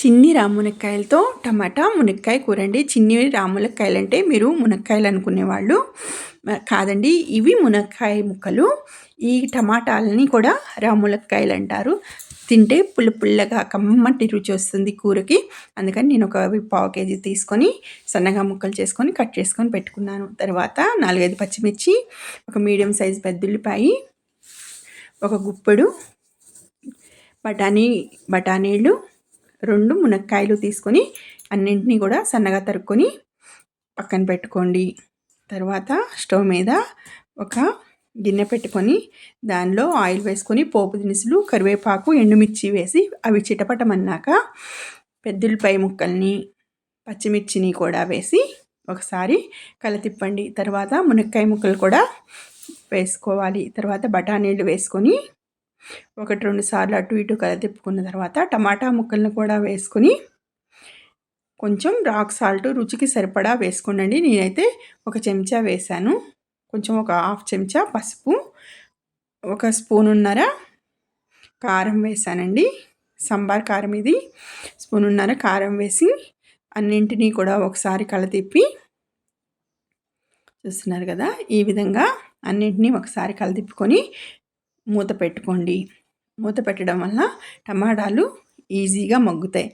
చిన్ని రామునక్కాయలతో టమాటా మునక్కాయ కూర అండి చిన్ని రాములక్కాయలు అంటే మీరు మునక్కాయలు అనుకునేవాళ్ళు కాదండి ఇవి మునక్కాయ ముక్కలు. ఈ టమాటాలని కూడా రాములక్కాయలు అంటారు తింటే పుల్ల పుల్లగా కమ్మటి రుచి వస్తుంది కూరకి. అందుకని నేను ఒక పావు కేజీ తీసుకొని సన్నగా ముక్కలు చేసుకొని కట్ చేసుకొని పెట్టుకున్నాను. తర్వాత నాలుగైదు పచ్చిమిర్చి ఒక మీడియం సైజ్ పెద్దుల్లిపాయి ఒక గుప్పెడు బఠానీ బఠానీలు రెండు మునక్కాయలు తీసుకొని అన్నింటినీ కూడా సన్నగా తరుక్కొని పక్కన పెట్టుకోండి. తర్వాత స్టవ్ మీద ఒక గిన్నె పెట్టుకొని దానిలో ఆయిల్ వేసుకొని పోపు దినుసులు కరివేపాకు ఎండుమిర్చి వేసి అవి చిటపటమన్నాక పెద్దలపై ముక్కల్ని పచ్చిమిర్చిని కూడా వేసి ఒకసారి కలతిప్పండి. తర్వాత మునక్కాయ ముక్కలు కూడా వేసుకోవాలి. తర్వాత బఠానీలు వేసుకొని ఒకటి రెండు సార్లు అటు ఇటు కలతిప్పుకున్న తర్వాత టమాటా ముక్కలను కూడా వేసుకొని కొంచెం రాక్ సాల్ట్ రుచికి సరిపడా వేసుకోండి నేనైతే ఒక చెంచా వేసాను కొంచెం ఒక హాఫ్ చెంచా పసుపు ఒక స్పూనున్నర కారం వేసానండి సాంబార్ కారం ఇది. స్పూనున్నర కారం వేసి అన్నింటినీ కూడా ఒకసారి కలతిప్పి చూస్తున్నారు కదా? ఈ విధంగా అన్నింటినీ ఒకసారి కలదిప్పుకొని మూత పెట్టుకోండి. మూత పెట్టడం వల్ల టమాటాలు ఈజీగా మగ్గుతాయి.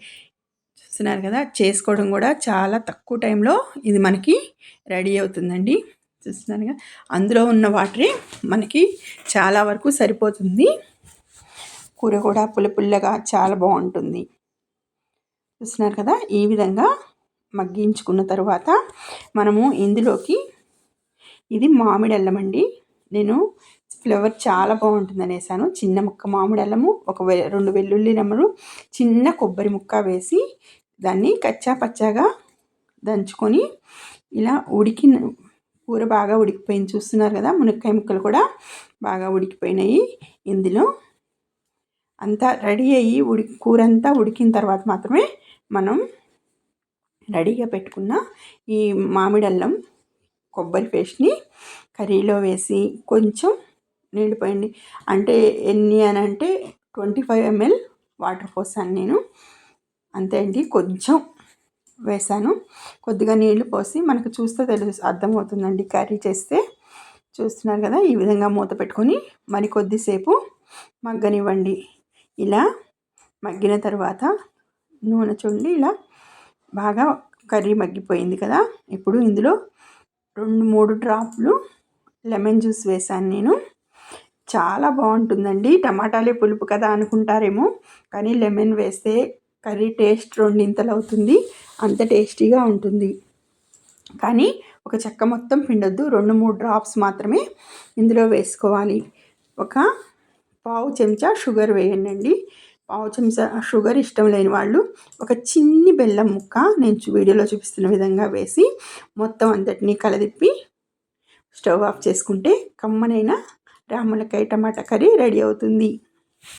చూస్తున్నారు కదా చేసుకోవడం కూడా చాలా తక్కువ టైంలో ఇది మనకి రెడీ అవుతుందండి. చూస్తున్నారు కదా అందులో ఉన్న వాటరే మనకి చాలా వరకు సరిపోతుంది. కూర కూడా పుల్ల పుల్లగా చాలా బాగుంటుంది. చూస్తున్నారు కదా ఈ విధంగా మగ్గించుకున్న తర్వాత మనము ఇందులోకి ఇది మామిడి అల్లం అండి. నేను ఫ్లేవర్ చాలా బాగుంటుందని వేసాను చిన్న ముక్క మామిడి అల్లము ఒక వె- రెండు వెల్లుల్లి రెమ్మలు చిన్న కొబ్బరి ముక్క వేసి దాన్ని కచ్చా పచ్చాగా దంచుకొని ఇలా ఉడికి కూర బాగా ఉడికిపోయింది. చూస్తున్నారు కదా మునక్కాయ ముక్కలు కూడా బాగా ఉడికిపోయినాయి. ఇందులో అంతా రెడీ అయ్యి ఉడి కూర అంతా ఉడికిన తర్వాత మాత్రమే మనం రెడీగా పెట్టుకున్న ఈ మామిడి అల్లం కొబ్బరి పేస్ట్ని కర్రీలో వేసి కొంచెం నీళ్ళు పోయండి అంటే ఎన్ని అని అంటే ట్వంటీ ఫైవ్ ఎంఎల్ వాటర్ పోసాను నేను అంతే అండి. కొంచెం వేసాను కొద్దిగా నీళ్ళు పోసి మనకు చూస్తే తెలుసు అర్థమవుతుందండి కర్రీ చేస్తే. చూస్తున్నారు కదా ఈ విధంగా మూత పెట్టుకొని మరి కొద్దిసేపు మగ్గనివ్వండి. ఇలా మగ్గిన తర్వాత నూనె చూడండి ఇలా బాగా కర్రీ మగ్గిపోయింది కదా. ఇప్పుడు ఇందులో రెండు మూడు డ్రాప్లు లెమన్ జ్యూస్ వేసాను నేను. చాలా బాగుంటుందండి. టమాటాలే పులుపు కదా అనుకుంటారేమో. కానీ లెమన్ వేస్తే కర్రీ టేస్ట్ రెండింతలు అవుతుంది. అంత టేస్టీగా ఉంటుంది. కానీ ఒక చెక్క మొత్తం పిండొద్దు. రెండు మూడు డ్రాప్స్ మాత్రమే ఇందులో వేసుకోవాలి. ఒక పావు చెంచా షుగర్ వేయండి పావు చెంచా షుగర్ ఇష్టం లేని వాళ్ళు ఒక చిన్ని బెల్లం ముక్క నేను వీడియోలో చూపిస్తున్న విధంగా వేసి మొత్తం అంతటినీ కలదిప్పి స్టవ్ ఆఫ్ చేసుకుంటే కమ్మనైన రాములకాయ టమాటా కర్రీ రెడీ అవుతుంది.